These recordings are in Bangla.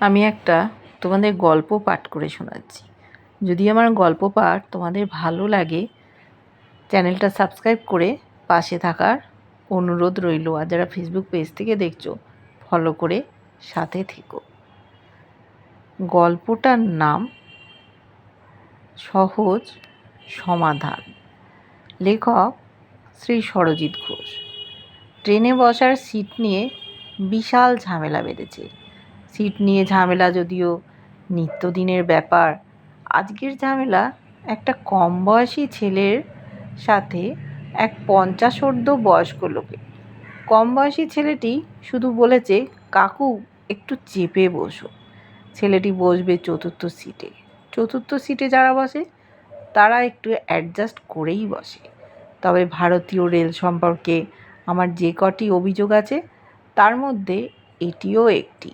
আমি একটা তোমাদের গল্প পাঠ করে শোনাচ্ছি। যদি আমার গল্প পাঠ তোমাদের ভালো লাগে, চ্যানেলটা সাবস্ক্রাইব করে পাশে থাকার অনুরোধ রইল আর যারা ফেসবুক পেজ থেকে দেখছ ফলো করে সাথে থেকো। গল্পটার নাম সহজ সমাধান। লেখক শ্রী সরজিৎ ঘোষ। ট্রেনে বসার সিট নিয়ে বিশাল ঝামেলা বেঁধেছে। সিট নিয়ে ঝামেলা যদিও, নিত্যদিনের ব্যাপার। আজকের ঝামেলা একটা কম বয়সী ছেলের সাথে এক পঞ্চাশোর্ধ্ব বয়স্ক লোকে কম বয়সী ছেলেটি শুধু বলেছে, কাকু, একটু চেপে বসো। ছেলেটি বসবে চতুর্থ সিটে। চতুর্থ সিটে যারা বসে, তারা একটু অ্যাডজাস্ট করেই বসে। তবে ভারতীয় রেল সম্পর্কে আমার যে কটি অভিযোগ আছে, তার মধ্যে এটিও একটি।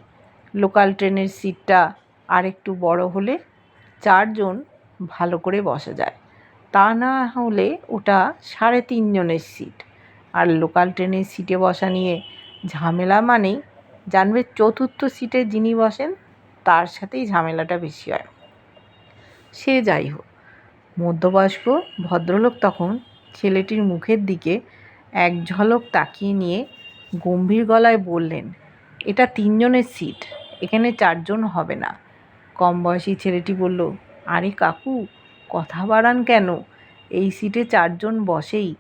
লোকাল ট্রেনের সিটটা আর একটু বড় হলে চারজন ভালো করে বসা যায়। তা না হলে ওটা সাড়ে তিনজনের সিট। আর লোকাল ট্রেনের সিটে বসা নিয়ে ঝামেলা মানেই জানবে চতুর্থ সিটে যিনি বসেন, তার সাথেই ঝামেলাটা বেশি হয়। সে যাই হোক, মধ্যবয়স্ক ভদ্রলোক তখন ছেলেটির মুখের দিকে এক ঝলক তাকিয়ে নিয়ে গম্ভীর গলায় বললেন, এটা তিনজনের সিট। এখানে চারজন হবে না। কম বয়সী ছেলেটি বলল, আরে কাকু, কথা বাড়ান কেন? এই সিটে চারজন বসেই।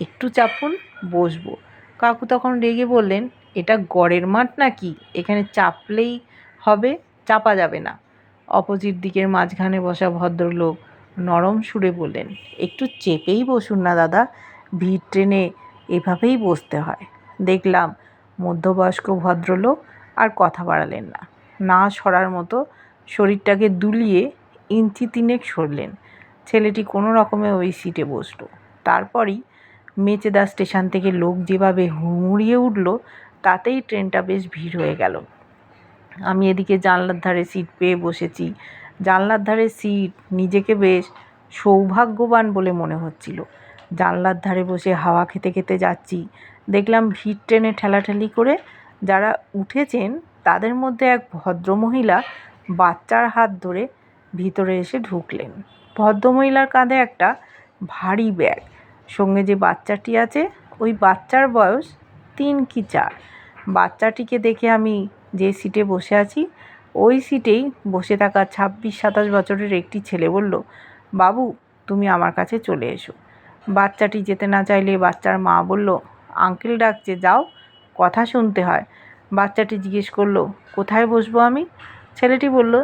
একটু চাপুন, বসবো। কাকু তখন রেগে বললেন, এটা গড়ের মাঠ নাকি? এখানে চাপলেই হবে, চাপা যাবে না। অপোজিট দিকের মাঝখানে বসা ভদ্রলোক নরম সুরে বললেন, একটু চেপেই বসুন না দাদা, ভিড় ট্রেনে এভাবেই বসতে হয়। দেখলাম মধ্যবয়স্ক ভদ্রলোক আর কথা বাড়ালেন না। না সরার মতো শরীরটাকে দুলিয়ে ইঞ্চি তিনেক সরলেন। ছেলেটি কোনো রকমে ওই সিটে বসল। তারপরই মেচেদা স্টেশন থেকে লোক যেভাবে হুমড়িয়ে উঠল, তাতেই ট্রেনটা বেশ ভিড় হয়ে গেল। আমি এদিকে জানলার ধারে সিট পেয়ে বসেছি। জানলার ধারে সিট নিজেকে বেশ সৌভাগ্যবান বলে মনে হচ্ছিল। জানলার ধারে বসে হাওয়া খেতে খেতে যাচ্ছি। দেখলাম ভিড় ট্রেনে ঠেলাঠেলি করে যারা উঠেছেন, তাদের মধ্যে এক ভদ্রমহিলা বাচ্চার হাত ধরে ভিতরে এসে ঢুকলেন। ভদ্রমহিলার কাঁধে একটা ভারী ব্যাগ। সঙ্গে যে বাচ্চাটি আছে, ওই বাচ্চার বয়স তিন কি চার। বাচ্চাটিকে দেখে আমি যে সিটে বসে আছি, ওই সিটেই বসে থাকা ছাব্বিশ সাতাশ বছরের একটি ছেলে বলল, বাবু, তুমি আমার কাছে চলে এসো। বাচ্চাটি যেতে না চাইলে বাচ্চার মা বলল, আঙ্কেল ডাকছে, যাও। কথা শুনতে হয়। বাচ্চাটি জিজ্ঞেস করল, কোথায় বসবো আমি? ছেলেটি বলল,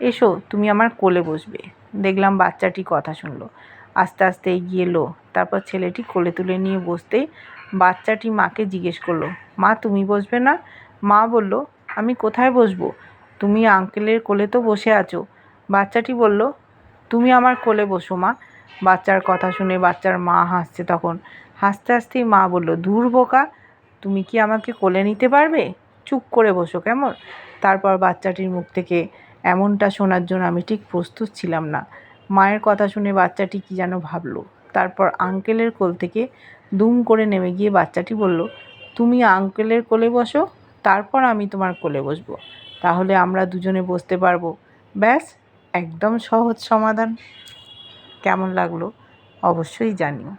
এসো, তুমি আমার কোলে বসবে। দেখলাম বাচ্চাটি কথা শুনলো। আস্তে আস্তে এগিয়ে এলো। তারপর ছেলেটি কোলে তুলে নিয়ে বসতেই বাচ্চাটি মাকে জিজ্ঞেস করল, মা, তুমি বসবে না? মা বলল, আমি কোথায় বসবো? তুমি আঙ্কেলের কোলে তো বসে আছো। বাচ্চাটি বলল, তুমি আমার কোলে বসো, মা। বাচ্চার কথা শুনে বাচ্চার মা হাসছে তখন। হাসতে হাসতেই মা বলল, ধুর বোকা তুমি কি আমাকে কোলে নিতে পারবে? চুপ করে বসো কেমন? তারপর বাচ্চাটির মুখ থেকে এমনটা শোনার জন্য আমি ঠিক প্রস্তুত ছিলাম না। মায়ের কথা শুনে বাচ্চাটি কি যেন ভাবলো। তারপর আঙ্কেলের কোল থেকে দুম করে নেমে গিয়ে বাচ্চাটি বলল, তুমি আঙ্কেলের কোলে বসো, তারপর আমি তোমার কোলে বসবো। তাহলে আমরা দুজনে বসতে পারব। ব্যাস, একদম সহজ সমাধান। কেমন লাগল? অবশ্যই জানিও।